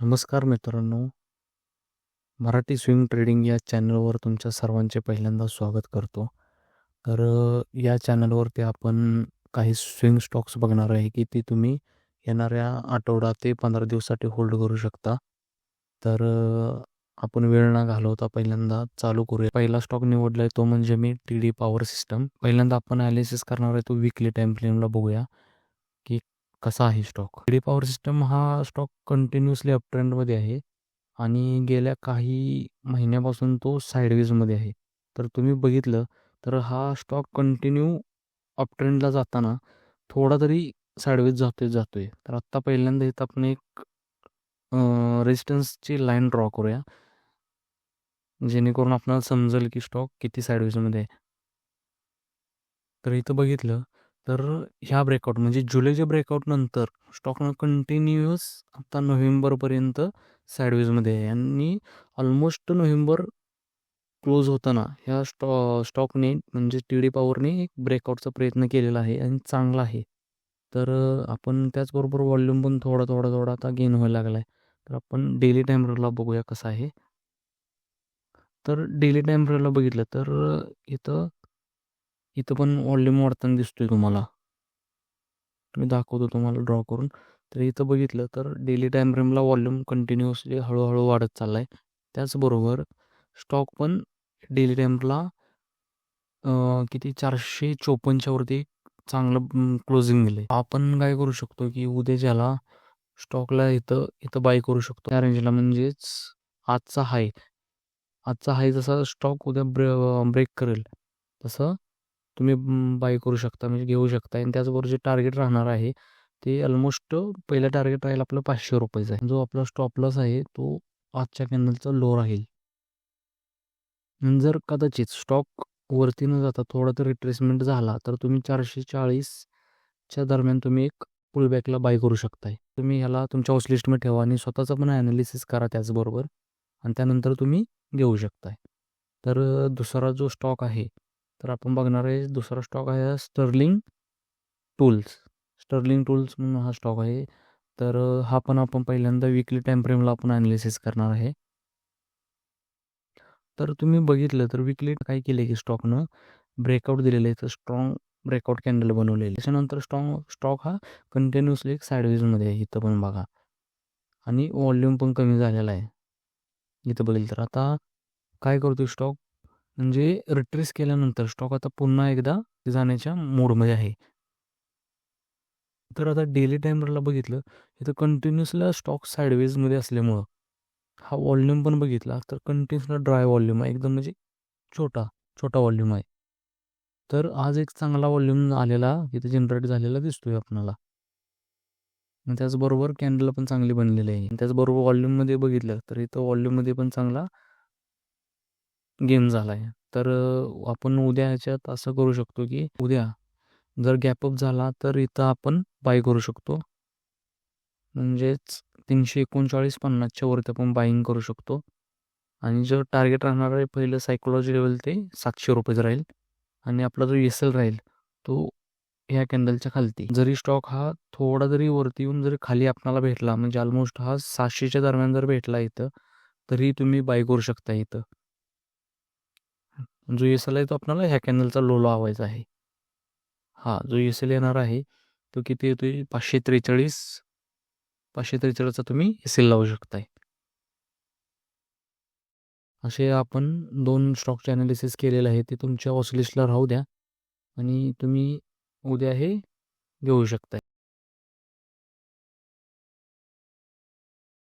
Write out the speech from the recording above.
नमस्कार मित्रांनो. Marathi swing trading या चॅनलवर तुमच्या सर्वांचे पहिल्यांदा स्वागत करतो. तर या चॅनलवरती आपण काही स्विंग स्टॉक्स बघणार आहे, की ते तुम्ही येणाऱ्या आठवडा ते 15 दिवसासाठी होल्ड करू शकता. तर आपण वेळ न घालवता पहिल्यांदा चालू करूया. पहिला स्टॉक निवडला आहे तो म्हणजे मी टी-डी पॉवर सिस्टम. पहिल्यांदा आपण ॲनालिसिस करणार आहे तो विकली टाईम फ्रेमला बघूया, की कसा आहे stock. T D power system हा स्टॉक कंटिन्युअसली अप ट्रेंडमध्ये आहे आणि गेल्या काही महिन्यापासून तो साईडवेजमध्ये आहे. तर तुम्ही बघितलं तर हा स्टॉक कंटिन्यू अप ट्रेंडला जाताना थोडा तरी साईडवेज जातोय जातोय. तर आत्ता पहिल्यांदा इथं आपण एक रेजिस्टन्सची लाईन ड्रॉ करूया. जेणेकरून आपल्याला समजेल की स्टॉक किती साईडवेजमध्ये आहे. तर इथं बघितलं तर ह्या ब्रेकआउट म्हणजे जुलैच्या ब्रेकआउट नंतर स्टॉकनं कंटिन्युअस आता नोव्हेंबरपर्यंत सॅडविजमध्ये आहे आणि ऑलमोस्ट नोव्हेंबर क्लोज होताना ह्या स्टॉ स्टॉकने म्हणजे टी-डी पॉवरने एक ब्रेकआउटचा प्रयत्न केलेला आहे आणि चांगला आहे. तर आपण त्याचबरोबर व्हॉल्यूम पण थोडा, थोडा, थोडा आता गेन व्हायला लागला आहे. तर आपण डेली टाईम बघूया कसा आहे. तर डेली टाईम बघितलं तर इथं इथं पण व्हॉल्यूम वाढताना दिसतोय तुम्हाला. मी दाखवतो तुम्हाला ड्रॉ करून. तर इथं बघितलं तर डेली टाईम फ्रेमला व्हॉल्यूम कंटिन्युअसली हळूहळू वाढत चालला आहे. त्याचबरोबर स्टॉक पण डेली टाईमला किती चारशे चोपन्नच्या वरती चांगलं क्लोजिंग दिलं आपण काय करू शकतो, की उद्या ज्याला स्टॉकला इथं इथं बाय करू शकतो. त्या रेंजला म्हणजेच आजचा हाय आजचा हाय जसा स्टॉक उद्या ब्रे ब्रेक करेल तसं तुम्ही बाय करू शकता म्हणजे घेऊ शकता आणि त्याचबरोबर जे टार्गेट राहणार आहे ते ऑलमोस्ट पहिलं टार्गेट राहील आपलं ₹500 आहे. जो आपला स्टॉप लॉस आहे तो आजच्या कॅन्डलचा लो राहील. जर कदाचित स्टॉक वरती न जाता थोडा तर रिट्रेसमेंट झाला तर तुम्ही 440च्या दरम्यान तुम्ही एक पुलबॅकला बाय करू शकताय. तुम्ही ह्याला तुमच्या हॉसलिस्टमध्ये ठेवा आणि स्वतःचं पण ॲनालिसिस करा त्याचबरोबर आणि त्यानंतर तुम्ही घेऊ शकताय. तर दुसरा जो स्टॉक आहे तर आपण बघणार आहे दुसरा स्टॉक आहे स्टर्लिंग टूल्स. स्टर्लिंग टूल्स म्हणून हा स्टॉक आहे. तर हा पण आपण पहिल्यांदा विकली टाईम फ्रेमला आपण अनालिसिस करणार आहे. तर तुम्ही बघितलं तर विकली काय केलं की स्टॉकनं ब्रेकआउट दिलेलं आहे. तर स्ट्राँग ब्रेकआउट कॅन्डल बनवलेली त्याच्यानंतर स्ट्राँग स्टॉक हा कंटिन्युअसली एक साईडवेजमध्ये आहे. इथं पण बघा आणि व्हॉल्यूम पण कमी झालेला आहे. इथं बघितलं तर आता काय करतो स्टॉक म्हणजे रिट्रेस केल्यानंतर स्टॉक आता पुन्हा एकदा जाण्याच्या मोडमध्ये आहे. तर आता डेली टायमरला बघितलं इथं कंटिन्युअसला स्टॉक साईडवेजमध्ये असल्यामुळं हा व्हॉल्यूम पण बघितला तर कंटिन्युअसला ड्राय व्हॉल्यूम आहे. एकदम म्हणजे छोटा, छोटा व्हॉल्यूम आहे. तर आज एक चांगला व्हॉल्यूम आलेला इथे जनरेट झालेला दिसतोय आपणाला. आणि त्याचबरोबर कॅन्डल पण चांगली बनलेली आहे. त्याचबरोबर व्हॉल्यूममध्ये बघितलं तर इथं व्हॉल्यूममध्ये पण चांगला गेन झाला आहे. तर आपण उद्या ह्याच्यात असं करू शकतो, की उद्या जर गॅप अप झाला तर इथं आपण बाय करू शकतो. म्हणजेच 339-50च्या वरती आपण बाईंग करू शकतो आणि जर टार्गेट राहणार आहे पहिलं सायकोलॉजी लेवल ते ₹700 राहील आणि आपला जो एस-एल राहील तो ह्या कॅन्डलच्या खालती. जरी स्टॉक हा थोडा जरी वरती येऊन जरी खाली आपणाला भेटला म्हणजे ऑलमोस्ट हा 700च्या दरम्यान जर भेटला इथं तरी तुम्ही बाय करू शकता इथं. जो एस-एल आहे तो आपल्याला ह्या कॅनलचा लो लावायचा आहे. हां, जो एस-एल येणार आहे तो किती येतोय 543 543चा तुम्ही एस-एल लावू शकताय. असे आपण दोन स्टॉकचे ॲनालिसिस केलेलं आहे. ते तुमच्या वॉचलिस्टला राहू द्या आणि तुम्ही उद्या हे घेऊ शकताय.